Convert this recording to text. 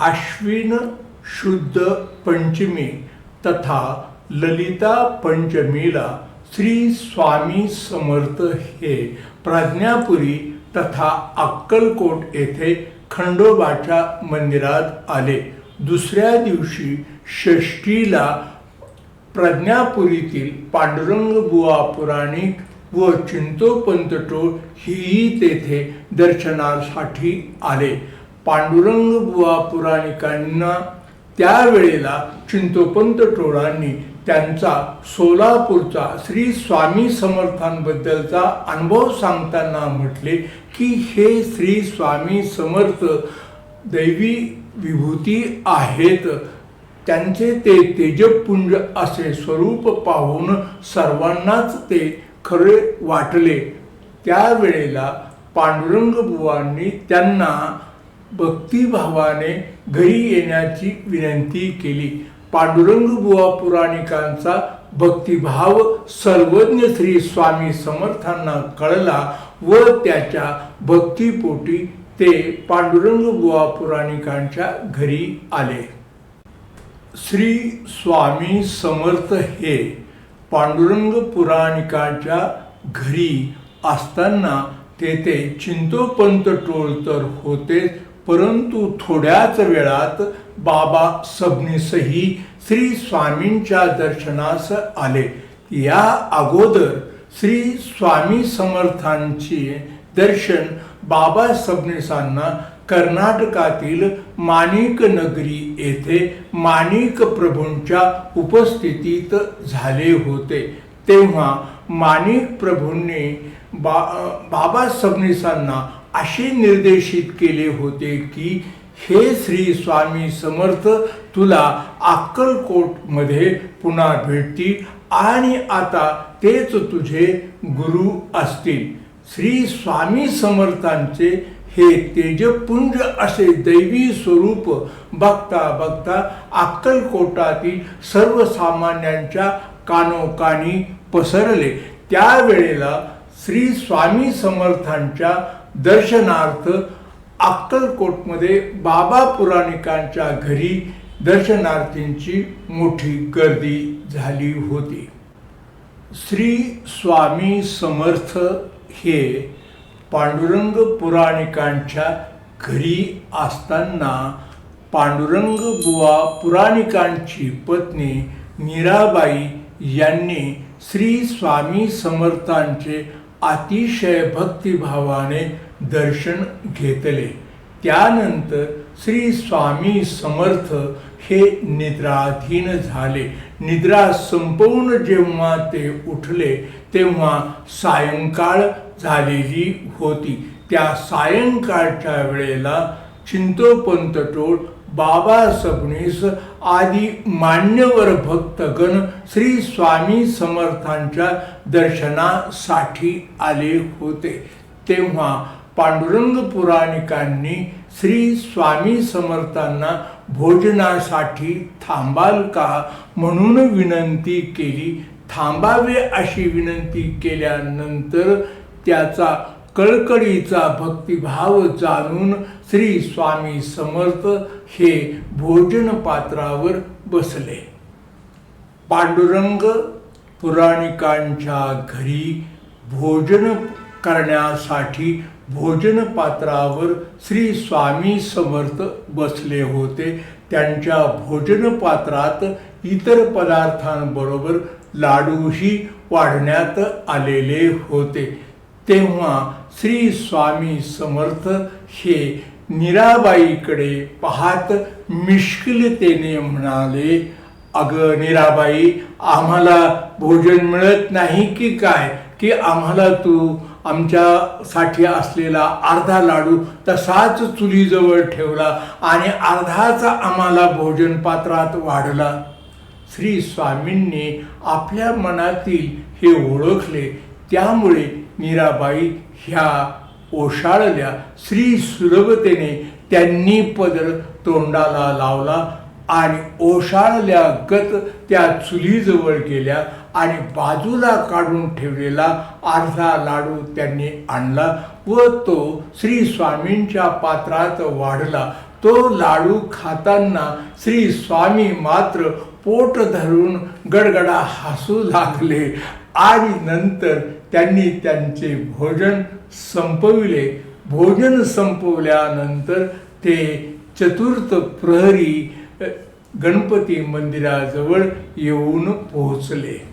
आश्विन शुद्ध पंचमी तथा ललिता पंचमीला श्री स्वामी समर्थ हे प्राज्ञापुरी तथा अक्कलकोट येथे खंडोबाच्या मंदिरात आले. दुसऱ्या दिवशी षष्टीला प्रज्ञापुरीतील पांडुरंग बुवा पुराणिक व चिंतोपंत टोळ हेही तेथे दर्शनासाठी आले. पांडुरंग बुवा पुराणिकांना त्यावेळेला चिंतोपंत टोळांनी त्यांचा सोलापूरचा श्री स्वामी समर्थांबद्दलचा अनुभव सांगताना म्हटले की हे श्री स्वामी समर्थ दैवी विभूती आहेत. त्यांचे ते तेजपुंज असे स्वरूप पाहून सर्वांनाच ते खरे वाटले. त्यावेळेला पांडुरंग बुवांनी त्यांना भक्तिभावाने घरी येण्याची विनंती केली. पांडुरंग बुवा पुराणिकांचा भक्तिभाव सर्वज्ञ श्री स्वामी समर्थांना कळला व त्याच्या भक्तीपोटी ते पांडुरंग बुवा पुराणिकांच्या घरी आले. श्री स्वामी समर्थ हे पांडुरंग पुराणिकाच्या घरी असताना तेथे चिंतोपंत टोळ तर होतेच परंतु थोड्याच वेळात बाबा सबनीसही श्री स्वामींच्या दर्शनास आले. या अगोदर श्री स्वामी समर्थांचे दर्शन बाबा सबनीसांना कर्नाटकातील माणिक नगरी येथे माणिक प्रभूंच्या उपस्थितीत झाले होते. तेव्हा माणिक प्रभूंनी बा बाबा सबनीसांना असे निर्देशित केले होते की हे श्री स्वामी समर्थ तुला अक्कलकोटमध्ये पुन्हा भेटतील आणि आता तेच तुझे गुरु असतील. श्री स्वामी समर्थांचे हे तेजपुंज असे दैवी स्वरूप बघता बघता अक्कलकोटातील सर्वसामान्यांच्या कानोकानी पसरले. त्यावेळेला श्री स्वामी समर्थांच्या दर्शनार्थ अक्कलकोटमध्ये बाबा पुराणिकांच्या घरी दर्शनार्थींची मोठी गर्दी झाली होती. श्री स्वामी समर्थ हे पांडुरंग पुराणिकांच्या घरी असताना पांडुरंग बुवा पुराणिकांची पत्नी मीराबाई यांनी श्री स्वामी समर्थांचे अतिशय भक्तिभावाने दर्शन घेतले. त्यानंतर श्री स्वामी समर्थ हे निद्राधीन झाले. निद्रा संपवून जेव्हा ते उठले तेव्हा सायंकाळ झालेली होती. त्या सायंकाळच्या वेळेला चिंतोपंत टोळ बाबा सबनीस आदी मान्यवर भक्तगण श्री स्वामी समर्थांच्या दर्शनासाठी आले होते. तेव्हा पांडुरंग पुराणिकांनी श्री स्वामी समर्थांना भोजनासाठी थांबाल का म्हणून विनंती केली. थांबावे अशी विनंती केल्यानंतर त्याचा कळकळीचा भक्तिभाव जाणून श्री स्वामी समर्थ हे भोजन पात्रावर बसले. पांडुरंग पुराणिकांच्या घरी भोजन करण्यासाठी भोजन पात्रावर श्री स्वामी समर्थ बसले होते. त्यांच्या भोजन पात्रात इतर पदार्थांबरोबर लाडूही वाढण्यात आलेले होते. तेव्हा श्री स्वामी समर्थ हे निराबाईकडे पाहत मिश्किलतेने म्हणाले अगं निराबाई आम्हाला भोजन मिळत नाही की काय? की आम्हाला तू आमच्यासाठी असलेला अर्धा लाडू तसाच चुलीजवळ ठेवला आणि अर्धाच आम्हाला भोजन पात्रात वाढला. श्री स्वामींनी आपल्या मनातील हे ओळखले. त्यामुळे मीराबाई ह्या ओशाळल्या श्री सुलभतेने त्यांनी पदर तोंडाला लावला आणि ओशाळल्या गत त्या चुलीजवळ गेल्या आणि बाजूला काढून ठेवलेला अर्धा लाडू त्यांनी आणला व तो श्री स्वामींच्या पात्रात वाढला. तो लाडू खाताना श्री स्वामी मात्र पोट धरून गडगडा हसू लागले. आणि नंतर त्यांनी त्यांचे भोजन संपविले. भोजन संपवल्यानंतर ते चतुर्थ प्रहरी गणपती मंदिराजवळ येऊन पोहोचले.